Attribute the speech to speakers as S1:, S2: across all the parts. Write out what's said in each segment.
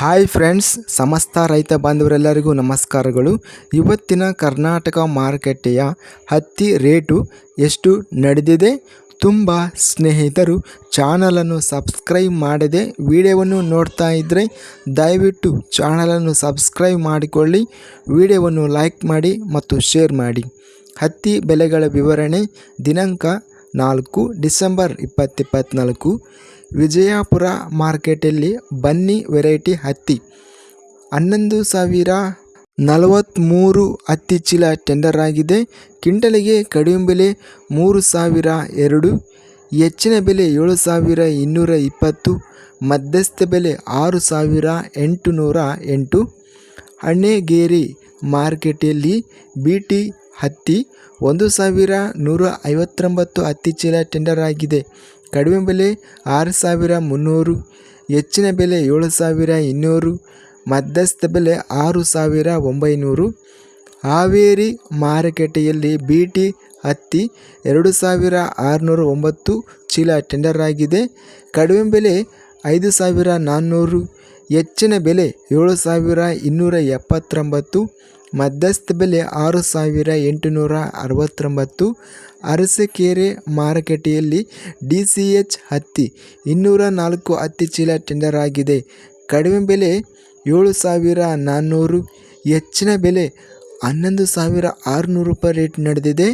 S1: Hi friends, ಸಮಸ್ತ ರೈತ ಬಾಂಧವರೆಲ್ಲರಿಗೂ ನಮಸ್ಕಾರಗಳು. ಇವತ್ತಿನ ಕರ್ನಾಟಕ ಮಾರುಕಟ್ಟೆಯ ಹತ್ತಿ ರೇಟು ಎಷ್ಟು ನಡೆದಿದೆ? ತುಂಬ ಸ್ನೇಹಿತರು ಚಾನಲನ್ನು ಸಬ್ಸ್ಕ್ರೈಬ್ ಮಾಡದೆ ವಿಡಿಯೋವನ್ನು ನೋಡ್ತಾ ಇದ್ದರೆ ದಯವಿಟ್ಟು ಚಾನಲನ್ನು ಸಬ್ಸ್ಕ್ರೈಬ್ ಮಾಡಿಕೊಳ್ಳಿ, ವಿಡಿಯೋವನ್ನು ಲೈಕ್ ಮಾಡಿ ಮತ್ತು ಶೇರ್ ಮಾಡಿ. ಹತ್ತಿ ಬೆಲೆಗಳ ವಿವರಣೆ ದಿನಾಂಕ ನಾಲ್ಕು ಡಿಸೆಂಬರ್ ಇಪ್ಪತ್ತಿಪ್ಪತ್ನಾಲ್ಕು ವಿಜಯಪುರ ಮಾರ್ಕೆಟಲ್ಲಿ ಬನ್ನಿ ವೆರೈಟಿ ಹತ್ತಿ. ಹನ್ನೊಂದು ಸಾವಿರ ನಲವತ್ತ್ಮೂರು ಹತ್ತಿ ಚೀಲ ಟೆಂಡರ್ ಆಗಿದೆ. ಕಿಂಟಲಿಗೆ ಕಡಿಮೆ ಬೆಲೆ ಮೂರು ಸಾವಿರ ಎರಡು, ಹೆಚ್ಚಿನ ಬೆಲೆ ಏಳು ಸಾವಿರ ಇನ್ನೂರ ಇಪ್ಪತ್ತು, ಮಧ್ಯಸ್ಥ ಬೆಲೆ ಆರು ಸಾವಿರ ಎಂಟು ನೂರ ಎಂಟು. ಹಣ್ಣೆಗೇರಿ ಮಾರ್ಕೆಟಲ್ಲಿ ಬಿ ಟಿ ಹತ್ತಿ ಒಂದು ಸಾವಿರ ನೂರ ಐವತ್ತೊಂಬತ್ತು ಹತ್ತಿ ಚೀಲ ಟೆಂಡರ್ ಆಗಿದೆ. ಕಡಿಮೆ ಬೆಲೆ ಆರು ಸಾವಿರ ಮುನ್ನೂರು, ಹೆಚ್ಚಿನ ಬೆಲೆ ಏಳು ಸಾವಿರ ಇನ್ನೂರು, ಮಧ್ಯಸ್ಥ ಬೆಲೆ ಆರು ಸಾವಿರ ಒಂಬೈನೂರು. ಹಾವೇರಿ ಮಾರುಕಟ್ಟೆಯಲ್ಲಿ ಬಿ ಟಿ ಹತ್ತಿ ಎರಡು ಸಾವಿರ ಆರುನೂರ ಒಂಬತ್ತು ಚೀಲ ಟೆಂಡರ್ ಆಗಿದೆ. ಕಡಿಮೆ ಬೆಲೆ ಐದು ಸಾವಿರ ನಾನ್ನೂರು ಹೆಚ್ಚಿನ ಬೆಲೆ ಏಳು ಸಾವಿರ ಇನ್ನೂರ ಎಪ್ಪತ್ತೊಂಬತ್ತು, ಮಧ್ಯಸ್ಥ ಬೆಲೆ ಆರು ಸಾವಿರ ಎಂಟುನೂರ ಅರವತ್ತೊಂಬತ್ತು, ಅರಸೀಕೆರೆ ಮಾರುಕಟ್ಟೆಯಲ್ಲಿ ಡಿ ಸಿ ಎಚ್ ಹತ್ತಿ ಇನ್ನೂರ ನಾಲ್ಕು ಹತ್ತಿ ಚೀಲ ಟೆಂಡರ್ ಆಗಿದೆ. ಕಡಿಮೆ ಬೆಲೆ ಏಳು ಸಾವಿರ ನಾನ್ನೂರು, ಹೆಚ್ಚಿನ ಬೆಲೆ ಹನ್ನೊಂದು ಸಾವಿರ ಆರುನೂರು ರೂಪಾಯಿ ರೇಟ್ ನಡೆದಿದೆ.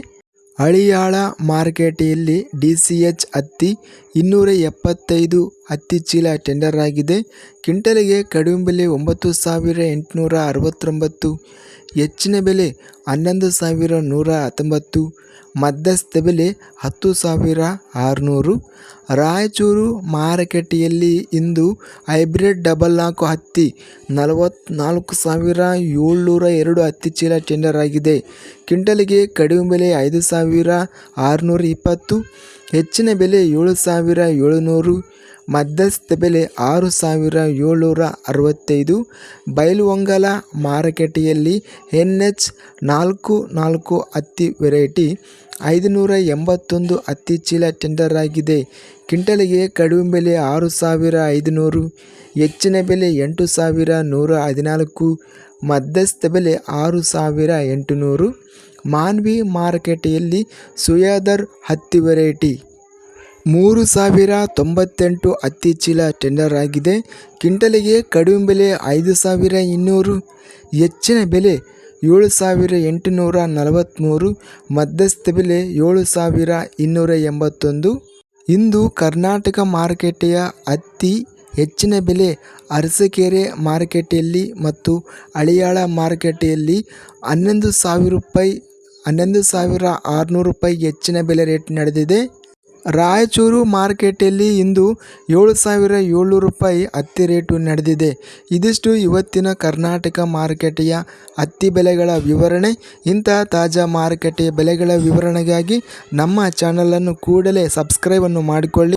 S1: ಹಳಿಯಾಳ ಮಾರ್ಕೆಟೆಯಲ್ಲಿ ಡಿ ಸಿ ಎಚ್ ಹತ್ತಿ ಇನ್ನೂರ ಎಪ್ಪತ್ತೈದು ಹತ್ತಿ ಚೀಲ ಟೆಂಡರ್ ಆಗಿದೆ. ಕ್ವಿಂಟಲಿಗೆ ಕಡಿಮೆ ಬೆಲೆ ಒಂಬತ್ತು ಸಾವಿರ ಎಂಟುನೂರ ಅರವತ್ತೊಂಬತ್ತು ಹೆಚ್ಚಿನ ಬೆಲೆ ಹನ್ನೊಂದು ಸಾವಿರ ನೂರ ಹತ್ತೊಂಬತ್ತು, ಮಧ್ಯಸ್ಥ ಬೆಲೆ ಹತ್ತು ಸಾವಿರ ಆರುನೂರು. ರಾಯಚೂರು ಮಾರುಕಟ್ಟೆಯಲ್ಲಿ ಇಂದು ಹೈಬ್ರಿಡ್ ಡಬಲ್ ನಾಲ್ಕು ಹತ್ತಿ ನಲವತ್ತ್ನಾಲ್ಕು ಸಾವಿರ ಏಳ್ನೂರ ಎರಡು ಹತ್ತಿ ಚೀಲ ಟೆಂಡರ್ ಆಗಿದೆ. ಕ್ವಿಂಟಲಿಗೆ ಕಡಿಮೆ ಬೆಲೆ ಐದು ಸಾವಿರ ಆರುನೂರ ಇಪ್ಪತ್ತು ಹೆಚ್ಚಿನ ಬೆಲೆ ಏಳು ಸಾವಿರ ಏಳುನೂರು, ಮಧ್ಯಸ್ಥ ಬೆಲೆ ಆರು ಸಾವಿರ ಏಳ್ನೂರ ಅರವತ್ತೈದು. ಬೈಲುಹೊಂಗಲ ಮಾರುಕಟ್ಟೆಯಲ್ಲಿ ಎನ್ ಎಚ್ ನಾಲ್ಕು ನಾಲ್ಕು ಹತ್ತಿ ವೆರೈಟಿ, ಐದುನೂರ ಎಂಬತ್ತೊಂದು ಹತ್ತಿ ಚೀಲ ಟೆಂಡರ್ ಆಗಿದೆ. ಕ್ವಿಂಟಲ್ಗೆ ಕಡಿಮೆ ಬೆಲೆ ಆರು ಸಾವಿರ ಐದುನೂರು, ಹೆಚ್ಚಿನ ಬೆಲೆ ಎಂಟು ಸಾವಿರ ನೂರ ಹದಿನಾಲ್ಕು. ಮಧ್ಯಸ್ಥ ಬೆಲೆ ಆರು ಸಾವಿರ ಎಂಟುನೂರು. ಮಾನ್ವಿ ಮಾರುಕಟ್ಟೆಯಲ್ಲಿ ಸುಯಾದರ್ ಹತ್ತಿ ವೆರೈಟಿ. ಮೂರು ಸಾವಿರ ತೊಂಬತ್ತೆಂಟು ಹತ್ತಿ ಚೀಲ ಟೆಂಡರ್ ಆಗಿದೆ. ಕಿಂಟಲಿಗೆ ಕಡಿಮೆ ಬೆಲೆ ಐದು ಸಾವಿರ ಇನ್ನೂರು. ಹೆಚ್ಚಿನ ಬೆಲೆ ಏಳು ಸಾವಿರ ಎಂಟುನೂರ ನಲವತ್ತ್ಮೂರು ಮಧ್ಯಸ್ಥ ಬೆಲೆ ಏಳು ಸಾವಿರ ಇನ್ನೂರ ಎಂಬತ್ತೊಂದು. ಇಂದು ಕರ್ನಾಟಕ ಮಾರುಕಟ್ಟೆಯ ಹತ್ತಿ ಹೆಚ್ಚಿನ ಬೆಲೆ ಅರಸೀಕೆರೆ ಮಾರುಕಟ್ಟೆಯಲ್ಲಿ ಮತ್ತು ಹಳಿಯಾಳ ಮಾರುಕಟ್ಟೆಯಲ್ಲಿ ಹನ್ನೊಂದು ಸಾವಿರ ರೂಪಾಯಿ, ಹನ್ನೊಂದು ಸಾವಿರ ಆರುನೂರು ರೂಪಾಯಿ ಹೆಚ್ಚಿನ ಬೆಲೆ ರೇಟ್ ನಡೆದಿದೆ. ರಾಯಚೂರು ಮಾರುಕಟ್ಟೆಯಲ್ಲಿ ಇಂದು ಏಳು ಸಾವಿರ ಏಳ್ನೂರು ರೂಪಾಯಿ ಹತ್ತಿ ರೇಟು ನಡೆದಿದೆ. ಇದಿಷ್ಟು ಇವತ್ತಿನ ಕರ್ನಾಟಕ ಮಾರುಕಟ್ಟೆಯ ಹತ್ತಿ ಬೆಲೆಗಳ ವಿವರಣೆ. ಇಂತಹ ತಾಜಾ ಮಾರುಕಟ್ಟೆಯ ಬೆಲೆಗಳ ವಿವರಣೆಗಾಗಿ ನಮ್ಮ ಚಾನಲನ್ನು ಕೂಡಲೇ ಸಬ್ಸ್ಕ್ರೈಬನ್ನು ಮಾಡಿಕೊಳ್ಳಿ.